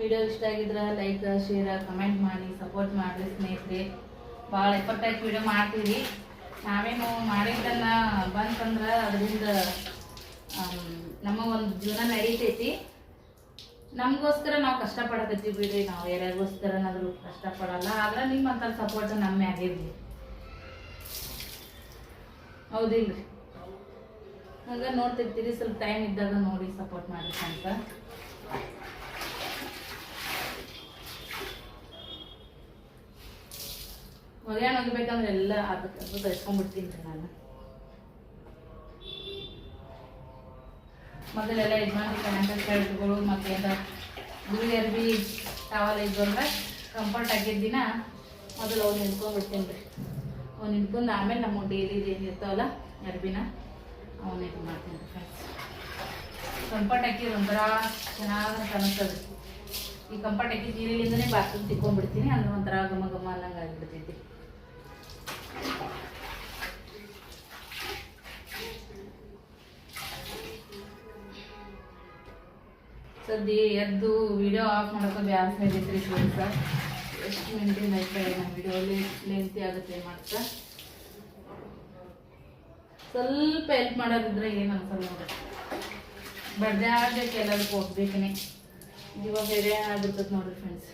ವಿಡಿಯೋ ಇಷ್ಟ ಆಗಿದ್ರೆ ಲೈಕ್ ಶೇರ್ ಕಮೆಂಟ್ ಮಾಡಿ ಸಪೋರ್ಟ್ ಮಾಡ್ರಿ ಸ್ನೇಹಿತರೆ. ಎಫರ್ಟ್ ಆಗಿ ವಿಡಿಯೋ ಮಾಡ್ತೀವಿ ನಾವೇನು ಮಾಡಿದ್ದನ್ನ ಬಂತಂದ್ರೆ ಅದರಿಂದ ನಮ್ಮ ಒಂದು ಜೀವನ ನಡೀತೈತಿ. ನಮಗೋಸ್ಕರ ನಾವು ಕಷ್ಟಪಡಕತ್ತೀವಿ ಬಿಡ್ರಿ. ನಾವು ಯಾರ್ಯಾರಿಗೋಸ್ಕರನಾದ್ರೂ ಕಷ್ಟಪಡಲ್ಲ ಆದ್ರೆ ನಿಮ್ಮಂಥ ಸಪೋರ್ಟ್ ನಮ್ಮ ಹೌದಿಲ್ರಿ. ಹಂಗ ನೋಡ್ತಿರ್ತೀರಿ, ಸ್ವಲ್ಪ ಟೈಮ್ ಇದ್ದಾಗ ನೋಡಿ ಸಪೋರ್ಟ್ ಮಾಡಿ ಅಂತ. ಮಧ್ಯಾಹ್ನ ಹೋಗ್ಬೇಕಂದ್ರೆ ಎಲ್ಲ ಅದಕ್ಕೆ ಅದು ತರಿಸ್ಕೊಂಡ್ಬಿಡ್ತೀನಿ ರೀ ನಾನು. ಮೊದಲೆಲ್ಲ ಇದು ಮಾಡಿ ಪ್ಯಾಂಟ್ ಶರ್ಟ್ಗಳು ಮತ್ತೆ ಎಲ್ಲ ಬಿಳಿ ಟವಲ್ ಇದ್ದು ಕಂಫರ್ಟ್ ಆಗಿದ್ದ ದಿನ ಮೊದಲು ಅವ್ರು ನಿಂತ್ಕೊಂಡ್ಬಿಡ್ತೀನಿ ರೀ. ಅವ್ನು ಇಟ್ಕೊಂಡು ಆಮೇಲೆ ನಮ್ಮ ಡೈಲಿ ಏನು ಇರ್ತಾವಲ್ಲ ಅರ್ಬಿನ ಅವನ್ನ ಇದು ಮಾಡ್ತೀನಿ. ಫ್ರೆಂಡ್ಸ್ ಕಂಫರ್ಟ್ ಹಾಕಿದ್ರೆ ಒಂಥರ ಚೆನ್ನಾಗಿ ಕಾಣಿಸ್ತದೆ ಈ ಕಂಫರ್ಟ್ ಹಾಕಿ ನೀರಿಲಿಂದನೇ ಬಾತ್ರೂಮ್ ತಿಕ್ಕೊಂಡ್ಬಿಡ್ತೀನಿ ಅಂದ್ರೆ ಒಂಥರ ಘಮ ಘಮ ಅನ್ನಂಗೆ ಆಗಿಬಿಡ್ತೈತಿ. ಸದ್ಯ ಎದ್ದು ವಿಡಿಯೋ ಆಫ್ ಮಾಡೋಕೆ ಬ್ಯಾಸ್ ಆಗೈತ್ರಿ ಫ್ರೆಂಡ್ಸ ಎಷ್ಟು ಮಿನಿಟಿಂದ ಐತೆ ನಮ್ಮ ವಿಡಿಯೋ ಲೆಂತಿ ಆಗುತ್ತೆ ಮಾಡ್ತಾ ಸ್ವಲ್ಪ ಹೆಲ್ಪ್ ಮಾಡೋದಿದ್ರೆ ಏನು ಅನ್ಸಲ್ಲ ನೋಡ್ರಿ ಬಡ್ದಾಡ್ಬೇಕು ಎಲ್ಲದಕ್ಕೂ ಹೋಗ್ಬೇಕೇ ಇವಾಗ ಬೇರೆ ಆಗ್ಬಿಡ್ತದೆ ನೋಡ್ರಿ ಫ್ರೆಂಡ್ಸ್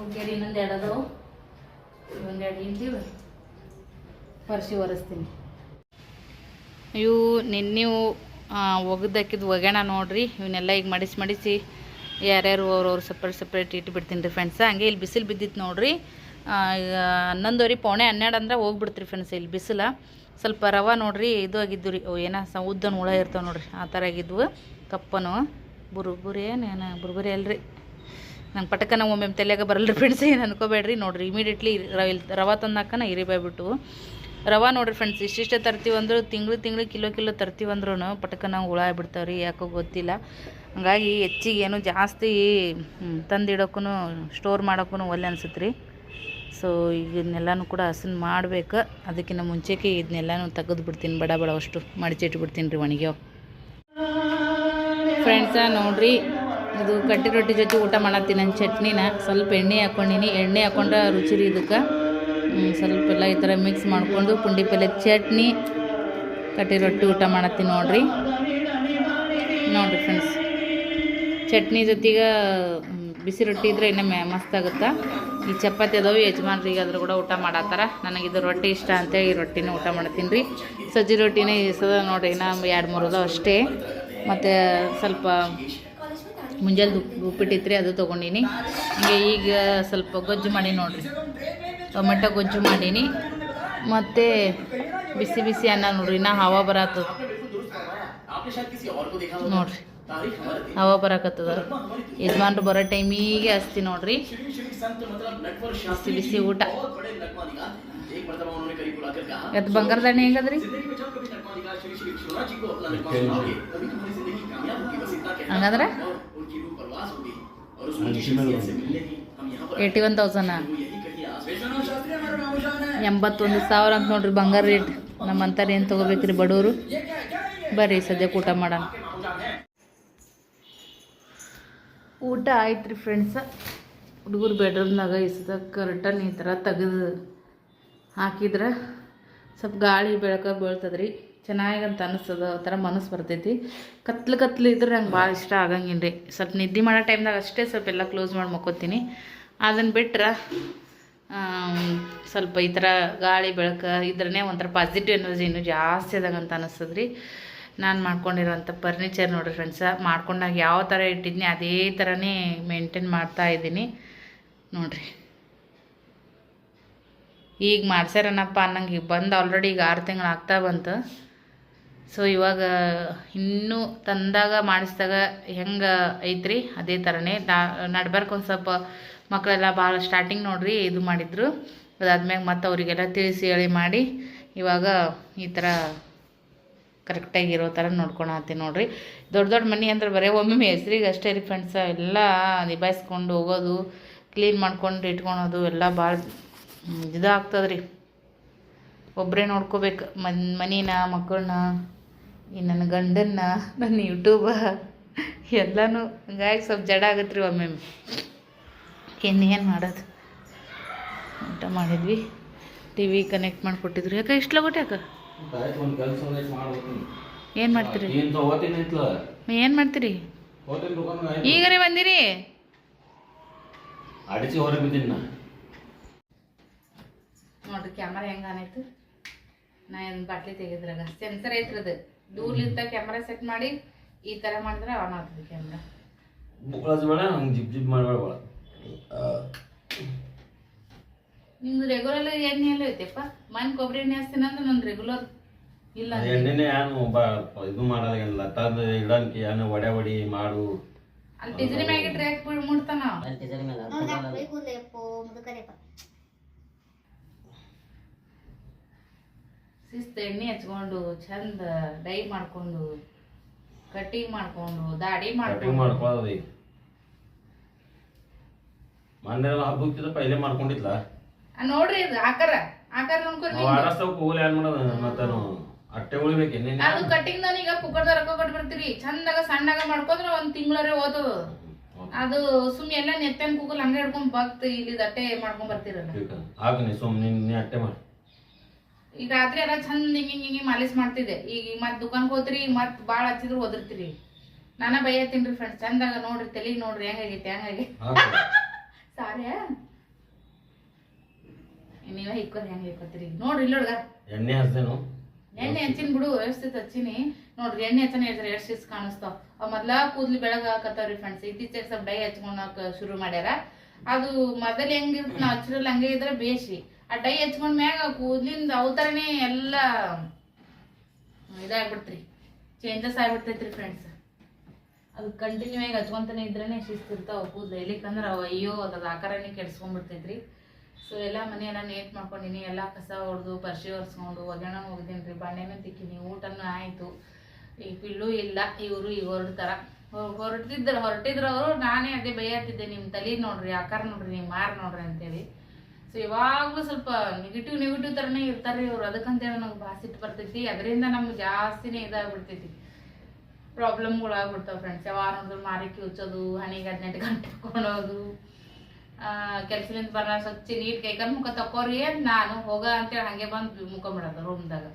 ಓಕೆ ರೀ ಇನ್ನೊಂದು ಎರಡು ಅದಾವು ಒಂದೆರಡು ಎರಡು ಇಂತೀವಿ ಪರ್ಸಿ ಒರೆಸ್ತೀನಿ ಇವು ನಿನ್ನೆವು ಒಗದಾಕಿದ್ದು ಒಗ್ಯಾಣ ನೋಡ್ರಿ. ಇವನ್ನೆಲ್ಲ ಈಗ ಮಡಿಸಿ ಮಡಿಸಿ ಯಾರ್ಯಾರು ಅವ್ರವ್ರು ಸಪ್ರೇಟ್ ಸಪ್ರೇಟ್ ಇಟ್ಬಿಡ್ತೀನಿ ರೀ ಫ್ರೆಂಡ್ಸ್ ಹಂಗೆ ಇಲ್ಲಿ ಬಿಸಿಲು ಬಿದ್ದಿತ್ತು ನೋಡ್ರಿ. ಈಗ ಹನ್ನೊಂದುವರೆ, ಪೌಣೆ ಹನ್ನೆರಡು ಅಂದ್ರೆ ಹೋಗ್ಬಿಡ್ತೀರಿ ಫ್ರೆಂಡ್ಸ್ ಇಲ್ಲಿ ಬಿಸಿಲ. ಸ್ವಲ್ಪ ರವೆ ನೋಡ್ರಿ, ಇದು ಆಗಿದ್ದು ರೀ. ಓ, ಏನೋ ಉದ್ದನ ಹುಳ ಇರ್ತಾವೆ ನೋಡ್ರಿ. ಆ ಥರ ಆಗಿದ್ವು. ಕಪ್ಪನು. ಬುರುಬುರಿ ಏನು ಬುರುಬುರಿ ಅಲ್ರಿ. ನಂಗೆ ಪಟಕನ ಒಮ್ಮೆ ತಲೆಯಾಗ ಬರಲ್ರಿ ಫ್ರೆಂಡ್ಸ್ ಏನು ಅನ್ಕೋಬೇಡ್ರಿ ನೋಡ್ರಿ. ಇಮಿಡಿಯೇಟ್ಲಿ ರವೆ ತಂದಾಕನ ಇರಿಬಾಯ್ಬಿಟ್ಟು ರವೆ ನೋಡ್ರಿ ಫ್ರೆಂಡ್ಸ್ ಇಷ್ಟಿಷ್ಟೇ ತರ್ತೀವಿ ಅಂದ್ರೆ ತಿಂಗಳು ತಿಂಗಳು ಕಿಲೋ ಕಿಲೋ ತರ್ತೀವಿ ಅಂದ್ರೂ ನಾವು ಹುಳ ಆಗ್ಬಿಡ್ತಾವೆ ರೀ ಯಾಕೋ ಗೊತ್ತಿಲ್ಲ. ಹಂಗಾಗಿ ಹೆಚ್ಚಿಗೆ ಏನು ಜಾಸ್ತಿ ತಂದಿಡೋಕ್ಕೂ ಸ್ಟೋರ್ ಮಾಡೋಕ್ಕೂ ಒಲ್ಲೆ ಅನ್ಸುತ್ತೆ ರೀ ಸೊ ಇದನ್ನೆಲ್ಲನೂ ಕೂಡ ಹಸನ್ ಮಾಡಬೇಕು. ಅದಕ್ಕಿಂತ ಮುಂಚೆಗೆ ಇದನ್ನೆಲ್ಲನೂ ತೆಗೆದು ಬಿಡ್ತೀನಿ ಬಡ ಬಡ ಅಷ್ಟು ಮಡಚಿಟ್ಬಿಡ್ತೀನಿ ರೀ ಒಣಗ್ಯೋ ಫ್ರೆಂಡ್ಸ ನೋಡಿರಿ, ಇದು ಕಟ್ಟಿ ರೊಟ್ಟಿ ಜೊತೆ ಊಟ ಮಾಡತ್ತೀನಿ ನನ್ನ ಚಟ್ನಿನ ಸ್ವಲ್ಪ ಎಣ್ಣೆ ಹಾಕ್ಕೊಂಡಿನಿ ಎಣ್ಣೆ ಹಾಕೊಂಡ್ರೆ ರುಚಿ ರೀ ಇದಕ್ಕೆ. ಸ್ವಲ್ಪ ಎಲ್ಲ ಈ ಥರ ಮಿಕ್ಸ್ ಮಾಡಿಕೊಂಡು ಪುಂಡಿ ಪಲ್ಯ, ಚಟ್ನಿ, ಕಟ್ಟಿ ರೊಟ್ಟಿ ಊಟ ಮಾಡತ್ತೀನಿ ನೋಡ್ರಿ. ನೋಡ್ರಿ ಫ್ರೆಂಡ್ಸ್ ಚಟ್ನಿ ಜೊತೆಗೆ ಬಿಸಿ ರೊಟ್ಟಿ ಇದ್ರೆ ಇನ್ನೂ ಮಸ್ತ್ ಆಗುತ್ತೆ? ಈ ಚಪಾತಿ ಅದಾವೆ ಯಜಮಾನ್ರಿಗೆ ಅದ್ರ ಕೂಡ ಊಟ ಮಾಡತ್ತಾರ. ನನಗೆ ಇದು ರೊಟ್ಟಿ ಇಷ್ಟ ಅಂತೇಳಿ ಈ ರೊಟ್ಟಿನೇ ಊಟ ಮಾಡ್ತೀನಿ ರೀ ಸಜ್ಜಿ ರೊಟ್ಟಿನೇ ಇಸದ ನೋಡ್ರಿ, ಇನ್ನು ಎರಡು ಮೂರು ಅದಾವ ಅಷ್ಟೇ. ಮತ್ತು ಸ್ವಲ್ಪ ಮುಂಜಾನೆ ರೀ ಅದು ತೊಗೊಂಡಿನಿ. ಹಂಗೆ ಈಗ ಸ್ವಲ್ಪ ಗೊಜ್ಜು ಮಾಡಿ ನೋಡ್ರಿ. ಟೊಮೆಟೊ ಗೊಜ್ಜು ಮಾಡೀನಿ. ಮತ್ತು ಬಿಸಿ ಬಿಸಿ ಅನ್ನ ನೋಡ್ರಿ ಇನ್ನ ಹವ ಬರತ್ತದ ನೋಡ್ರಿ ಹವ ಬರಕತ್ತದ. ಯಜಮಾನ್ರು ಬರೋ ಟೈಮಿಗೆ ಹಸ್ತಿ ನೋಡ್ರಿ. ಬಿಸಿ ಬಿಸಿ ಊಟ. ಇವತ್ತು ಬಂಗಾರದಾಣಿ ಹೆಂಗದ್ರಿ? ಹಂಗಂದ್ರೆ? ಏಯ್ಟಿ ಒನ್ ತೌಸಂಡ ಎಂಬತ್ತೊಂದು ಸಾವಿರ ಅಂತ ನೋಡ್ರಿ ಬಂಗಾರ ರೇಟ್ ನಮ್ಮಂತಾರೆ ಏನು ತೊಗೋಬೇಕ್ರಿ ಬಡವರು? ಬರ್ರಿ ಸದ್ಯಕ್ಕೆ ಊಟ ಮಾಡೋಣ. ಊಟ ಆಯ್ತು ರೀ ಫ್ರೆಂಡ್ಸ ಹುಡುಗರು ಬೆಡ್ರೂಮ್ನಾಗ ಇಸದ ಕರ್ಟನ್ ಈ ಥರ ತೆಗೆದು ಹಾಕಿದ್ರೆ ಸ್ವಲ್ಪ ಗಾಳಿ ಬೆಳಕ ಬೀಳ್ತದ್ರಿ. ಚೆನ್ನಾಗಂತ ಅನ್ನಿಸ್ತದ ಆ ಥರ ಮನಸ್ಸು ಬರ್ತೈತಿ. ಕತ್ಲು ಕತ್ಲು ಇದ್ರೆ ನಂಗೆ ಭಾಳ ಇಷ್ಟ ಆಗಂಗಿಲ್ಲ ರೀ ಸ್ವಲ್ಪ ನಿದ್ದೆ ಮಾಡೋ ಟೈಮ್ದಾಗ ಅಷ್ಟೇ ಸ್ವಲ್ಪ ಎಲ್ಲ ಕ್ಲೋಸ್ ಮಾಡಿ ಮಕ್ಕೋತೀನಿ. ಅದನ್ನು ಬಿಟ್ರೆ ಸ್ವಲ್ಪ ಈ ಥರ ಗಾಳಿ, ಬೆಳಕು ಇದ್ರೇ ಒಂಥರ ಪಾಸಿಟಿವ್ ಎನರ್ಜಿ ಇನ್ನೂ ಜಾಸ್ತಿ ಅದಂಗಂತ ಅನಿಸ್ತದೆ ರೀ ನಾನು ಮಾಡ್ಕೊಂಡಿರೋಂಥ ಫರ್ನಿಚರ್ ನೋಡಿರಿ ಫ್ರೆಂಡ್ಸ ಮಾಡ್ಕೊಂಡಾಗ ಯಾವ ಥರ ಇಟ್ಟಿದ್ನಿ ಅದೇ ಥರನೇ ಮೇಂಟೈನ್ ಮಾಡ್ತಾ ಇದ್ದೀನಿ. ನೋಡಿರಿ. ಈಗ ಮಾಡ್ಸ್ಯಾರನಪ್ಪ ಅನ್ನಂಗೆ ಈಗ ಬಂದು ಆಲ್ರೆಡಿ ಈಗ ಆರು ತಿಂಗಳು ಆಗ್ತಾ ಬಂತು. ಸೊ ಇವಾಗ ಇನ್ನೂ ತಂದಾಗ ಮಾಡಿಸಿದಾಗ ಹೆಂಗೆ ಐತ್ರಿ? ಅದೇ ಥರನೇ ನಡ್ಬರ್ಕ್ ಒಂದು ಸ್ವಲ್ಪ ಮಕ್ಕಳೆಲ್ಲ ಭಾಳ ಸ್ಟಾರ್ಟಿಂಗ್ ನೋಡ್ರಿ ಇದು ಮಾಡಿದ್ರು. ಅದಾದ್ಮ್ಯಾಗ ಮತ್ತೆ ಅವರಿಗೆಲ್ಲ ತಿಳಿಸಿ ಹೇಳಿ ಮಾಡಿ. ಇವಾಗ ಈ ಥರ ಕರೆಕ್ಟಾಗಿ ಇರೋ ಥರ ನೋಡ್ಕೊಳತ್ತೀನಿ ನೋಡ್ರಿ. ದೊಡ್ಡ ದೊಡ್ಡ ಮನೆ ಅಂದ್ರೆ ಬರೀ ಒಮ್ಮೊಮ್ಮೆ ಹೆಸ್ರಿಗೆ ಅಷ್ಟೇ ರೀ ಫ್ರೆಂಡ್ಸ ಎಲ್ಲ ನಿಭಾಯಿಸ್ಕೊಂಡು ಹೋಗೋದು ಕ್ಲೀನ್ ಮಾಡ್ಕೊಂಡು ಇಟ್ಕೊಳೋದು ಎಲ್ಲ ಭಾಳ ಇದಾಗ್ತದೆ ರೀ ಒಬ್ಬರೇ ನೋಡ್ಕೋಬೇಕು. ಮನ್, ಮನಿನ ಮಕ್ಕಳನ್ನ ಈ ನನ್ನ ಗಂಡನ್ನ, ನನ್ನ ಯೂಟ್ಯೂಬ ಎಲ್ಲನೂ. ಹಂಗಾಗಿ ಸ್ವಲ್ಪ ಜಡ ಆಗತ್ತೆ ರೀ ಒಮ್ಮೆ ಇನ್ನೇನು ಮಾಡೋದು? ಊಟ ಮಾಡಿದ್ವಿ. ಟಿ ವಿ ಕನೆಕ್ಟ್ ಮಾಡಿಕೊಟ್ಟಿದ್ರು. ಯಾಕೆ ಇಷ್ಟು ಲಗೋಟೆ ಯಾಕೆ? ಏನು ಮಾಡ್ತೀರಿ? ಏನು ಮಾಡ್ತೀರಿ? ಈಗನೇ ಬಂದಿರಿ? ಅಡಿಸಿ ಹೊರಗೆ ಬಿದ್ದೀನಿ ನಾ. ನೋಡ್ರಿ ಕ್ಯಾಮರಾ ಹೆಂಗೆ ಆನೈತು ನಾ ಏನು ಬಾಟ್ಲಿ ತೆಗೆದ್ರಾಗ ಸೆನ್ಸರ್ ಐತ್ರದ ದೂರ್ಲಿಂದ ಕ್ಯಾಮ್ರಾ ಸೆಟ್ ಮಾಡಿ ಈ ಥರ ಮಾಡಿದ್ರೆ ಆನ್ ಆಗ್ತದೆ ಕ್ಯಾಮ್ರಾ ಬೇಡ ಹಂಗೆ ಜಿಪ್ ಜಿಪ್ ಮಾಡಬೇಡ ನಿಮ್ದು ರೆಗ್ಯುಲರ್ ಎಣ್ಣೆ ಎಲ್ಲ ಐತೆಪ್ಪ? ಮನ್ ಕೊಬ್ಬರಿ ಎಣ್ಣೆ ಹಚ್ತೀನಿ ಅಂದ್ರೆ ನಂದು ರೆಗ್ಯುಲರ್ ಇಲ್ಲ ಎಣ್ಣೆನೆ ಏನು ಬಾ ಇದು ಮಾಡೋದಿಲ್ಲ ತಂದು ಇಡಂಕಿ ಏನು ಒಡೆ ಒಡಿ ಮಾಡು. ಅಲ್ಲಿ ಟಿಜರಿ ಮ್ಯಾಗ ಇಟ್ರೆ ಯಾಕೆ ಬಿಡ್ ಮುಡ್ತಾನ ಕೂದಲೇಪೋ ಮುದುಕರೇಪ ಶಿಸ್ತು ಎಣ್ಣೆ ಹಚ್ಕೊಂಡು ಚಂದ ಡೈ ಮಾಡ್ಕೊಂಡು ಕಟ್ಟಿಂಗ್ ಮಾಡ್ಕೊಂಡು ದಾಡಿ ಕಟಿಂಗ್ ಮಾಡ್ಕೊಂಡು. ಮಾಡ್ಕೊಳ್ಳೋದು ಈಗ ಹಬ್ಬ ಹೋಗ್ತಿದ್ದ ಪೈಲೆ ಮಾಡ್ಕೊಂಡಿದ್ಲ? ಆ, ನೋಡ್ರಿ ಇದು ಆಕಾರ ಆಕಾರ ನೋಡ್ಕೊಂಡು ನಾವು ಆಡಸ್ತವ ಕೂಗಲ್ ಏನ್ ಮಾಡೋದು? ಮತ್ತೆ ಅಟ್ಟೆ ಅದು ಕಟ್ಟಿಂಗ್ ಈಗ ಕುಕ್ಕರ್ದ ರೊಕ್ಕ ಕೊಟ್ಟು ಬರ್ತೀರಿ ಚಂದಾಗ ಸಣ್ಣಗ ಮಾಡ್ಕೊಂಡ್ರೆ ಒಂದ್ ತಿಂಗಳರೇ ಓದೋದು. ಅದು ಸುಮ್ ಎಲ್ಲ ನೆತ್ತನ್ ಕೂಗಲ್ ಹಂಗೆ ಹಿಡ್ಕೊಂಡ್ ಬಗ್ತ ಇಲ್ಲಿ ಅಟ್ಟೆ ಮಾಡ್ಕೊಂಡ್ ಬರ್ತೀರಲ್ಲ. ಸುಮ್ಮನೆ ನೀ ಅಟ್ಟೆ ಮಾಡಿ. ಈಗ ರಾತ್ರಿ ಎಲ್ಲ ಚಂದ ಹಿಂಗೆ ಹಿಂಗೆ ಹಿಂಗೆ ಮಾಲೀಸ್ ಮಾಡ್ತಿದ್ದೆ. ಈಗ ಮತ್ ದುಕಾನ್ಗೆ ಹೋದ್ರಿ ಮತ್ ಭಾಳ ಹಚ್ಚಿದ್ರು ಒದರ್ತೀರಿ. ನಾನ ಬೈಯತ್ತೀನಿ ಫ್ರೆಂಡ್ಸ್ ಚಂದಾಗ ನೋಡ್ರಿ ತಲೆಗೆ ನೋಡ್ರಿ ಹೆಂಗಾಗೈತೆ ಹೆಂಗಾಗಿ ಸಾರ್ಯಾ ನೀವೇ ಹಿಕ್ಕೋರಿ ಹೆಂಗೆ ಹಿಕ್ಕೋತೀರಿ ನೋಡ್ರಿ ಇಲ್ಲಿ ಹುಡ್ಗ ಎಣ್ಣೆ ಹಚ್ದೇನು? ಎಣ್ಣೆ ಹಚ್ಚಿನ ಬಿಡು ವ್ಯವಸ್ಥಿತ ಹಚ್ಚಿನಿ. ನೋಡ್ರಿ ಎಣ್ಣೆ ಹಚ್ಚನ ಹೇಳ್ರಿ ಎಷ್ಟು ಸಿಸ್ ಕಾಣಿಸ್ತಾವ ಅವ್ ಮೊದ್ಲ ಕೂದ್ಲಿ ಬೆಳಗ್ ಹಾಕತ್ತಾವ್ರಿ ಫ್ರೆಂಡ್ಸ್ ಇತ್ತೀಚೆಗೆ ಸ್ವಲ್ಪ ಡೈ ಹಚ್ಕೊಳಕ್ ಶುರು ಮಾಡ್ಯಾರ. ಅದು ಮೊದಲು ಹೆಂಗಿರ್ತ ನಾವು ಹಚ್ಚಿರಲ್ಲ ಹಂಗೆ ಇದ್ರೆ ಬೇಸಿ ಆ ಡೈ ಹಚ್ಕೊಂಡ್ ಮ್ಯಾಗ ಕೂದ್ಲಿಂದ ಅವತರನೇ ಎಲ್ಲ ಇದಾಗ್ಬಿಡ್ತ್ರಿ. ಚೇಂಜಸ್ ಆಗ್ಬಿಡ್ತೈತ್ರಿ ಫ್ರೆಂಡ್ಸ್ ಅದು ಕಂಟಿನ್ಯೂ ಆಗಿ ಹಚ್ಕೊಂತಾನೆ ಇದ್ರೇನೆ ಇರ್ತಾವೆ ಕೂದಲು. ಎಲ್ಲಿಕಂದ್ರೆ ಅವು ಅಯ್ಯೋ ಅದ್ರ ಆಕಾರನೇ ಕೆಡ್ಸ್ಕೊಂಡ್ಬಿಡ್ತೈತ್ರಿ. ಸೊ ಎಲ್ಲ ಮನೆಯೆಲ್ಲ ನೇಟ್ ಮಾಡ್ಕೊಂಡಿನಿ. ಎಲ್ಲ ಕಸ ಹೊಡೆದು ಪರ್ಶಿ ಒರೆಸ್ಕೊಂಡು, ಒಗ್ಗರಣ ಹೋಗಿದ್ದೀನಿ ರೀ ಬಾಂಡೆನೂ ತಿಕ್ಕಿನಿ. ಊಟನೂ ಆಯಿತು. ಈ ಪಿಲ್ಲು ಇಲ್ಲ, ಇವರು ಈಗ ಹೊರಡ್ತಾರ ಹೊರಟಿದ್ರು ಹೊರಟಿದ್ರು ಅವರು, ನಾನೇ ಅದೇ ಬೈಯತ್ತಿದ್ದೆ ನಿಮ್ಮ ತಲೆ ನೋಡ್ರಿ, ಆಕಾರ ನೋಡ್ರಿ ನೀವು ಮಾರು ನೋಡ್ರಿ ಅಂತೇಳಿ. ಸೊ ಯಾವಾಗಲೂ ಸ್ವಲ್ಪ ನೆಗೆಟಿವ್ ನೆಗೆಟಿವ್ ಥರನೇ ಇರ್ತಾರೆ ಇವರು. ಅದಕ್ಕಂತೇಳಿ ನಮ್ಗೆ ಭಾಳ ಸಿಟ್ಟು ಬರ್ತೈತಿ. ಅದರಿಂದ ನಮ್ಗೆ ಜಾಸ್ತಿನೇ ಇದಾಗ್ಬಿಡ್ತೈತಿ. ಪ್ರಾಬ್ಲಮ್ಗಳು ಆಗ್ಬಿಡ್ತಾವೆ ಫ್ರೆಂಡ್ಸ್ ಯಾವಾಗ ನೋಡಿದ್ರು ಮಾರಿ ಉಚ್ಚೋದು ಹಣಿಗೆ ಹದಿನೆಂಟು ಗಂಟೆ ಹಾಕೊಳ್ಳೋದು ಕೆಲ್ಸದಿಂದ ಬರ ಸ್ವಚ್ಛ ನೀಟ್ ಕೈಕಾಲು ಮುಖ ತಕ್ಕೋರಿ ನಾನು ಹೋಗ ಅಂತೇಳಿ ಹಂಗೆ ಬಂದು ಮುಖಬಿಡೋದು ರೂಮ್ದಾಗ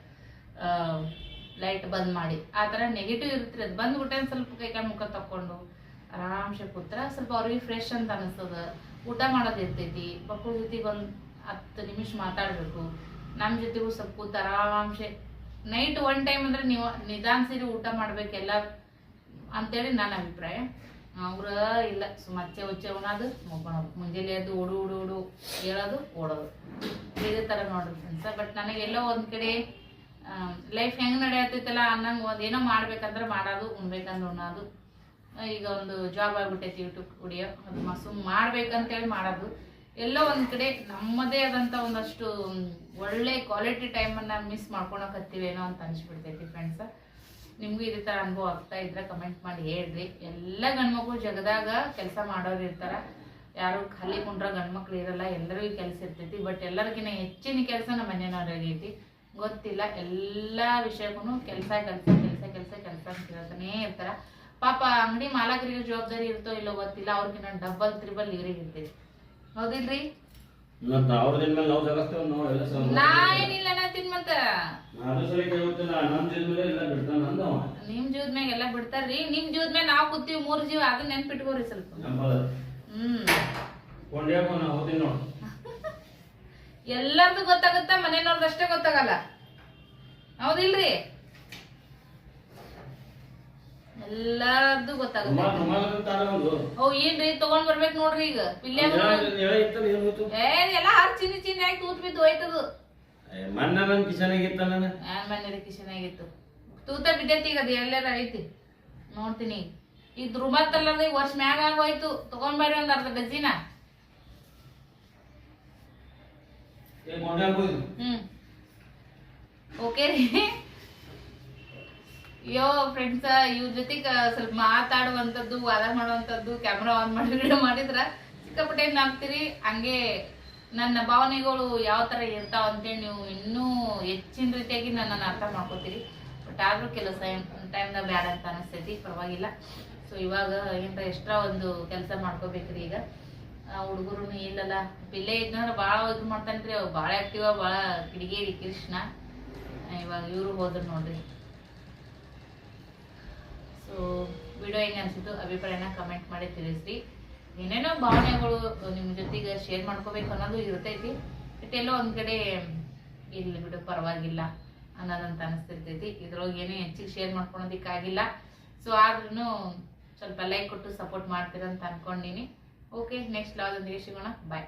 ಲೈಟ್ ಬಂದ್ ಮಾಡಿ. ಆ ಥರ ನೆಗೆಟಿವ್ ಇರುತ್ತೆ ಅದು ಬಂದ್ಬಿಟ್ಟೆ ಸ್ವಲ್ಪ ಕೈಕಾಲು ಮುಖ ತಕ್ಕೊಂಡು. ಆರಾಮ್ಸೆ ಕೂತ್ರ ಸ್ವಲ್ಪ ಅವ್ರಿಗೆ ಫ್ರೆಶ್ ಅಂತ ಅನಿಸ್ತದ. ಊಟ ಮಾಡೋದು ಇರ್ತೈತಿ. ಮಕ್ಕಳ ಜೊತೆಗೆ ಒಂದು ಹತ್ತು ನಿಮಿಷ ಮಾತಾಡಬೇಕು. ನಮ್ಮ ಜೊತೆಗೂ ಸ್ವಲ್ಪ ಕೂತು ಆರಾಮ್ಸೆ ನೈಟ್ ಒನ್ ಟೈಮ್ ಅಂದ್ರೆ ನೀವು ನಿಧಾನಿಸಿರಿ ಊಟ ಮಾಡ್ಬೇಕೆಲ್ಲ ಅಂತೇಳಿ ನನ್ನ ಅಭಿಪ್ರಾಯ. ಅವ್ರ ಇಲ್ಲ ಸುಮ್ಮಚ್ಚೆ ಉಚ್ಚೆ ಉಣೋದು, ಮುಗ್ಕೊಳೋದು. ಮುಂಜಾನೆ ಎದ್ದು ಓಡು ಓಡು ಓಡು ಹೇಳೋದು, ಓಡೋದು. ಇದೇ ಥರ ನೋಡ್ರಿ ಫ್ರೆಂಡ್ಸ ಬಟ್ ನನಗೆಲ್ಲೋ ಒಂದು ಕಡೆ ಲೈಫ್ ಹೆಂಗೆ ನಡೆಯತ್ತೈತಲ್ಲ ಅನ್ನಂಗೆ ಒಂದು ಏನೋ ಮಾಡ್ಬೇಕಂದ್ರೆ ಮಾಡೋದು, ಉಣ್ಬೇಕಂದ್ರೆ ಉಣ್ಣೋದು ಈಗ ಒಂದು ಜಾಬ್ ಆಗ್ಬಿಟ್ಟೈತಿ ಯೂಟ್ಯೂಬ್ ಕುಡಿಯೋ ಅದು ಮಸು ಮಾಡ್ಬೇಕಂತೇಳಿ ಮಾಡೋದು. ಎಲ್ಲೋ ಒಂದ್ ಕಡೆ ನಮ್ಮದೇ ಆದಂತ ಒಂದಷ್ಟು ಒಳ್ಳೆ ಕ್ವಾಲಿಟಿ ಟೈಮ್ ಅನ್ನ ಮಿಸ್ ಮಾಡ್ಕೊಳಕತ್ತೀವೇನೋ ಅಂತ ಅನ್ಸ್ಬಿಡ್ತೈತಿ ಫ್ರೆಂಡ್ಸ್ ನಿಮ್ಗೂ ಇದೇ ತರ ಅನುಭವ ಆಗ್ತಾ ಇದ್ರೆ ಕಮೆಂಟ್ ಮಾಡಿ ಹೇಳ್ರಿ. ಎಲ್ಲ ಗಂಡ್ಮಕ್ಳು ಜಗದಾಗ ಕೆಲಸ ಮಾಡೋರು ಇರ್ತಾರ. ಯಾರು ಖಾಲಿ ಕುಂಡ್ರ ಗಂಡ್ಮಕ್ಳು ಇರಲ್ಲ ಎಲ್ಲರಿಗೂ ಕೆಲಸ ಇರ್ತೈತಿ. ಬಟ್ ಎಲ್ಲರಿಗಿನ್ನ ಹೆಚ್ಚಿನ ಕೆಲಸ ನಮ್ಮ ಮನೆಯವ್ರಿಗೆ ಐತಿ ಗೊತ್ತಿಲ್ಲ, ಎಲ್ಲ ವಿಷಯಕ್ಕೂ ಕೆಲಸ ಕೆಲಸ ಕೆಲಸ ಕೆಲಸ ಕೆಲಸ ಕೇಳ್ತಾನೇ ಇರ್ತಾರ. ಪಾಪ ಅಂಗಡಿ ಮಾಲಕರಿಗೆ ಜವಾಬ್ದಾರಿ ಇರ್ತೋ ಇಲ್ಲೋ ಗೊತ್ತಿಲ್ಲ ಅವ್ರಿಗಿನ್ನ ಡಬಲ್ ತ್ರಿಬಲ್ ಇವ್ರಿಗೆ ಇರ್ತೈತಿ. ಹೌದಿಲ್ರಿ ಮತ್ತ ಅವ್ರದಿನ ಮೇಲೆ ನಾವು ಜಗಸ್ತೇವ ನಾವು ಎಲ್ಲ ಸಲ ನಾ ಏನಿಲ್ಲ ಅನ್ನತ್ತೀನಿ ಮತ್ತ. ಅದು ಸರಿ ಕೇಳ್ತಿಲ್ಲ ನಮ್ಮ ಜೀವನ ಮೇಲೆ ಎಲ್ಲ ಬಿಡ್ತಾನ ಅಂದವ ನಿಮ್ ಜೀವದ ಮ್ಯಾಗ ಎಲ್ಲ ಬಿಡ್ತಾರ್ರಿ. ನಿಮ್ ಜೀವದ ಮ್ಯಾಗ ನಾವ್ ಕೂತೀವಿ ಮೂರ್ ಜೀವ ಅದನ್ನ ನೆನ್ಪಿಟ್ಕೋರಿ ಸ್ವಲ್ಪ. ನಂಬದ ಹ್ಮ್. ಕೊಂಡ್ಯಾಕ ನಾ ಹೋದಿನ ನೋಡು. ಎಲ್ಲಾರ್ದು ಗೊತ್ತಾಗುತ್ತ ಮನೆಯವ್ರದ್ದು ಅಷ್ಟೇ ಗೊತ್ತಾಗಲ್ಲ. ಹೌದಿಲ್ರಿ? ಎಲ್ಲಾರ್ದು ಗೊತ್ತಾಗುತ್ತೆ. ಓ ಏನ್ರಿ ತಗೊಂಡ್ ಬರ್ಬೇಕು ನೋಡ್ರಿ ಈಗ. ಇಲ್ಲೇ ಎಲ್ಲ ಹರ್ ಚಿನ್ನಿ ಚಿನ್ನಿ ಆಗಿ ತೂತ್ ಬಿದ್ದು ಹೋಯ್ತದು. ಮನ್ನ ನನ್ ಕಿಶನಾಗಿತ್ತ ನಾನು? ನಾನ್ ಮನ್ನ ಕಿಶನ್ ಆಗಿತ್ತು ತೂತ ಬಿದ್ದೈತಿ ಈಗ ಅದು ಎಲ್ಲಾರ ಐತಿ. ನೋಡ್ತೀನಿ. ಈಗ ರುಮಾಲ್ ತಲ್ಲದ ಈಗ ವರ್ಷ ಮ್ಯಾಗ ಆಗೋಯ್ತು ತಗೊಂಡ್ ಬರ್ರಿ ಒಂದ್ ಅರ್ಧ ಡಜಿನ. ಹ್ಮ್. ಓಕೆ ರೀ. ಅಯ್ಯೋ ಫ್ರೆಂಡ್ಸ ಇವ್ರ ಜೊತೆ ಸ್ವಲ್ಪ ಮಾತಾಡುವಂಥದ್ದು, ವಾದ ಮಾಡುವಂಥದ್ದು ಕ್ಯಾಮ್ರಾ ಆನ್ ಮಾಡಿ ಮಾಡಿದ್ರ ಸಿಕ್ಕಾಪಟ್ಟೆ ಏನ್ ಆಗ್ತೀರಿ? ಹಂಗೆ ನನ್ನ ಭಾವನೆಗಳು ಯಾವ ಥರ ಇರ್ತಾವ ಅಂತೇಳಿ ನೀವು ಇನ್ನೂ ಹೆಚ್ಚಿನ ರೀತಿಯಾಗಿ ನನ್ನನ್ನು ಅರ್ಥ ಮಾಡ್ಕೋತೀರಿ. ಬಟ್ ಆದರೂ ಕೆಲವು ಟೈಮ್ನಾಗ ಬ್ಯಾಡ ಅಂತ ಅನಿಸ್ತೈತಿ, ಪರವಾಗಿಲ್ಲ. ಸೊ ಇವಾಗ ಏನಾರ ಎಕ್ಸ್ಟ್ರಾ ಒಂದು ಕೆಲಸ ಮಾಡ್ಕೋಬೇಕ್ರಿ ಈಗ. ಹುಡುಗರು ಇಲ್ಲಲ್ಲ. ಪಿಲ್ಲೆ ಇದ್ನಂದ್ರೆ ಭಾಳ ಇದು ಮಾಡ್ತಾನ್ರಿ ಅವು ಭಾಳ ಆಕ್ಟಿವ್ ಭಾಳ ಕಿಡಿಗೇರಿ ಕೃಷ್ಣ. ಇವಾಗ ಇವರು ಹೋದ್ರು ನೋಡ್ರಿ. ಸೊ ವಿಡಿಯೋ ಹೆಂಗೆ ಅನಿಸಿತು ಅಭಿಪ್ರಾಯನ ಕಮೆಂಟ್ ಮಾಡಿ ತಿಳಿಸ್ರಿ. ಏನೇನೋ ಭಾವನೆಗಳು ನಿಮ್ಮ ಜೊತೆಗೆ ಶೇರ್ ಮಾಡ್ಕೋಬೇಕು ಅನ್ನೋದು ಇರ್ತೈತಿ. ಬಟ್ ಎಲ್ಲೋ ಒಂದು ಕಡೆ, ಇಲ್ಲಿ ಬಿಡು, ಪರವಾಗಿಲ್ಲ ಅನ್ನೋದಂತ ಅನಿಸ್ತಿರ್ತೈತಿ. ಇದ್ರೊಳಗೆ ಏನೇ ಹೆಚ್ಚಿಗೆ ಶೇರ್ ಮಾಡ್ಕೊಳೋದಿಕ್ಕಾಗಿಲ್ಲ. ಸೊ ಆದ್ರೂ ಸ್ವಲ್ಪ ಲೈಕ್ ಕೊಟ್ಟು ಸಪೋರ್ಟ್ ಮಾಡ್ತೀರಂತ ಅನ್ಕೊಂಡಿನಿ. ಓಕೆ ನೆಕ್ಸ್ಟ್ ಲಾಗದೊಂದಿಗೆ ಸಿಗೋಣ. ಬಾಯ್